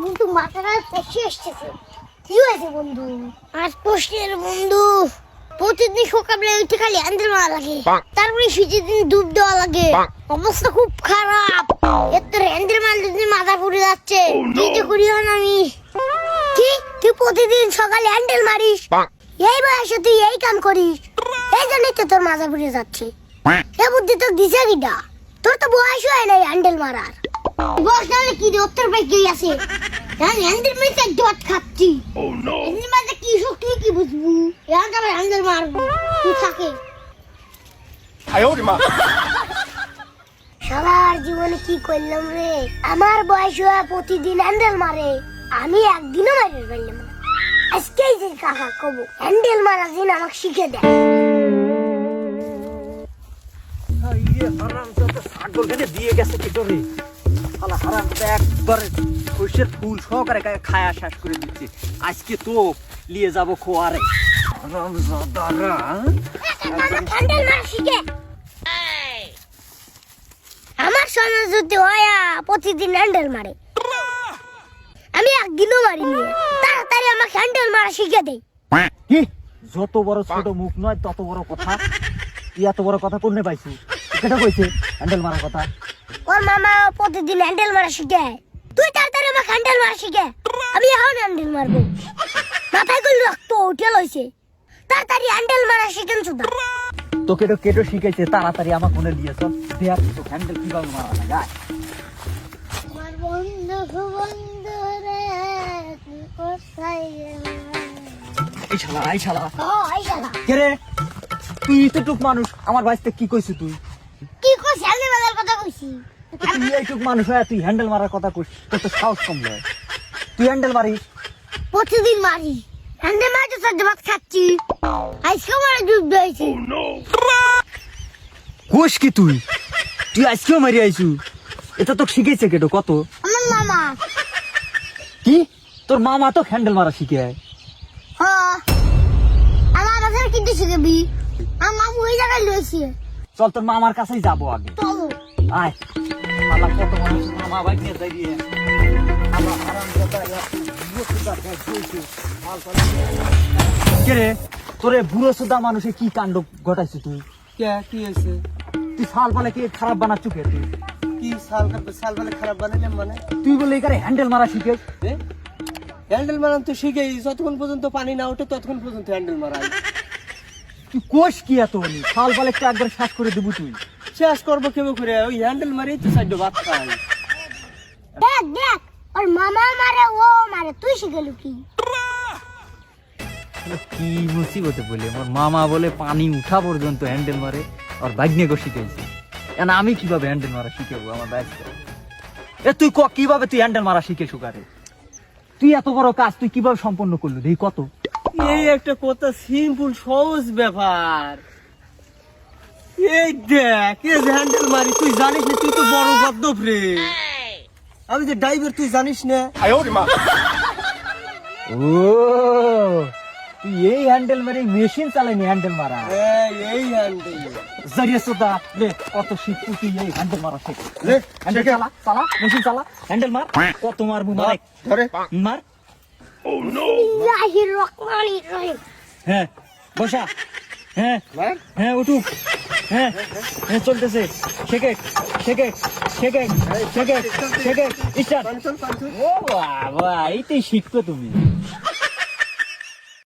বন্ধু মাথাটা পেশি এসতেছে কি হয়েছে বন্ধু? আর প্রশ্নের বন্ধু প্রতিদিন সকালে উঠে খালি মারা লাগে। তারপরে শীতের দিন ডুব দেওয়া লাগে। অবস্থা খুব খারাপ। দিন মাথা পুড়ে যাচ্ছে কি যে করি আমি। কি? তুই প্রতিদিন সকালে হ্যান্ডেল মারিস? এই বয়সে তুই এই কাম করিস? এই জন্যই তো তোর মাথা পুড়ে যাচ্ছে। এ বুদ্ধি তোর দিছে কিটা তোর তো বয়স হয় নাই হ্যান্ডেল মারার। কি দত্তর পাই কে আছে? আমি দত খাচ্ছি। কি কি বুঝবু? এখন তুই থাকে? সবার জীবনে কি করলাম রে? আমার বয়স হওয়া প্রতিদিন হ্যান্ডেল মারে। আমি একদিনও মারের পারলাম না। আজকেই যে কাকা কব হ্যান্ডেল মারা দিন আমাকে শিখে দেয়। দিয়ে গেছে কি করে একবারে সর্ষের ফুল সহকারে খায়া শেষ করে দিচ্ছে। আজকে তো নিয়ে যাব খোয়ারে। শিখে আমার সোনা যদি হয়া প্রতিদিন হ্যান্ডেল মারে। আমি একদিনও মারিনি। তাড়াতাড়ি আমাকে হ্যান্ডেল মারা শিখে দেয় যত বড় ছোট মুখ নয় তত বড় কথা। তুই এত বড় কথা কোনে পাইছু কেটা কইছে হ্যান্ডেল মারার কথা? ওর মামা প্রতিদিন হ্যান্ডেল মারা শিখে। তুই তাড়াতাড়ি আমাকে হ্যান্ডেল মারা শিখে। আমি এখন হ্যান্ডেল মারবো। মাথায় করে রক্ত উঠে লইছে। তাড়াতাড়ি হ্যান্ডেল মারা শিখেন শুধু তোকে তো কেটো শিখাইছে তাড়াতাড়ি আমার ফোনে দিয়ে চল। দেখ তো হ্যান্ডেল কীভাবে মারা আয়। আমার বন্ধু বন্ধু রে কোথায় এই শালা এই শালা। ও এই শালা। কে রে? তুই তো টুক মানুষ আমার বাড়িতে কি কইছিস তুই? কি কইছিস আমি বাজার কথা কইছি। তুই এইটুক মানুষ হয়ে তুই হ্যান্ডেল মারার কথা কইস তোর তো সাহস কম তুই হ্যান্ডেল মারিস। প্রতিদিন মারি। হ্যান্ডেল সদ্য ভাত খাচ্ছি। আজকে মারা ডুব দিয়েছে কোষ কি তুই? তুই আজকেও মারি আইছু। এটা তো শিখেছে কেটো কত? আমার মামা। কি? তোর মামা তো হ্যান্ডেল মারা শিখে আয়। হ। আমার কিন্তু শিখবি। আমার মামু ওই জায়গায় চল তোর মামার কাছেই যাব আগে। চলো। আয়। মালা কত মানুষ মামা ভাই নিয়ে যাই দিয়ে আমার হারাম দাদা বুড়ো সুদা দেখ বলছে কে রে? তোরে বুড়ো সুদা মানুষে কি কাণ্ড ঘটাইছিস তুই? কে? কি হয়েছে? তুই সাল পালে কি খারাপ বানাচ্ছু কে তুই? কি সাল সাল মানে খারাপ বানাইলাম মানে? তুই বলে এখানে হ্যান্ডেল মারা শিখে। হ্যান্ডেল মারান তো শিখেই। যতক্ষণ পর্যন্ত পানি না ওঠে ততক্ষণ পর্যন্ত হ্যান্ডেল মারা তুই কোষ কি এত সাল পালে একটু একবার শ্বাস করে দেবো তুই। শেষ করব কেমন করে? ওই হ্যান্ডেল মারি তো সাইড ভাত খাই। দেখ দেখ ওর মামা মারে ও মারে তুই শিখেলু কি? কি মুসিবতে বলে আমার মামা বলে পানি উঠা পর্যন্ত হ্যান্ডেল মারে আর ভাগ্নে গো শিখেছি কেন আমি কীভাবে হ্যান্ডেল মারা শিখেবো আমার ব্যাগ এ তুই ক কীভাবে তুই হ্যান্ডেল মারা শিখে সুকারে তুই এত বড় কাজ তুই কীভাবে সম্পন্ন করলি? দেই কত। এই একটা কথা সিম্পল সহজ ব্যাপার। এই দেখ এই যে হ্যান্ডেল মারি তুই জানিস না তুই তো বড় গদ্দপ রে। আমি যে ড্রাইভার তুই জানিস না? ও তুই এই হ্যান্ডেল মারি মেশিন চালাইনি হ্যান্ডেল মারা। এই হ্যান্ডেল জারিয়া সোদা লে কত শীত তুই এই হ্যান্ডেল মারা শেখ লে হ্যান্ডেল চালা চালা মেশিন চালা হ্যান্ডেল মার কত মারবো মার। ধরে। মার। ও নো ইলাহি রহমানির রহিম। হ্যাঁ বসা। হ্যাঁ হ্যাঁ উঠুক। হ্যাঁ হ্যাঁ চলতেছে। চল পানি চল ও বাবা এইটাই শিখতো তুমি।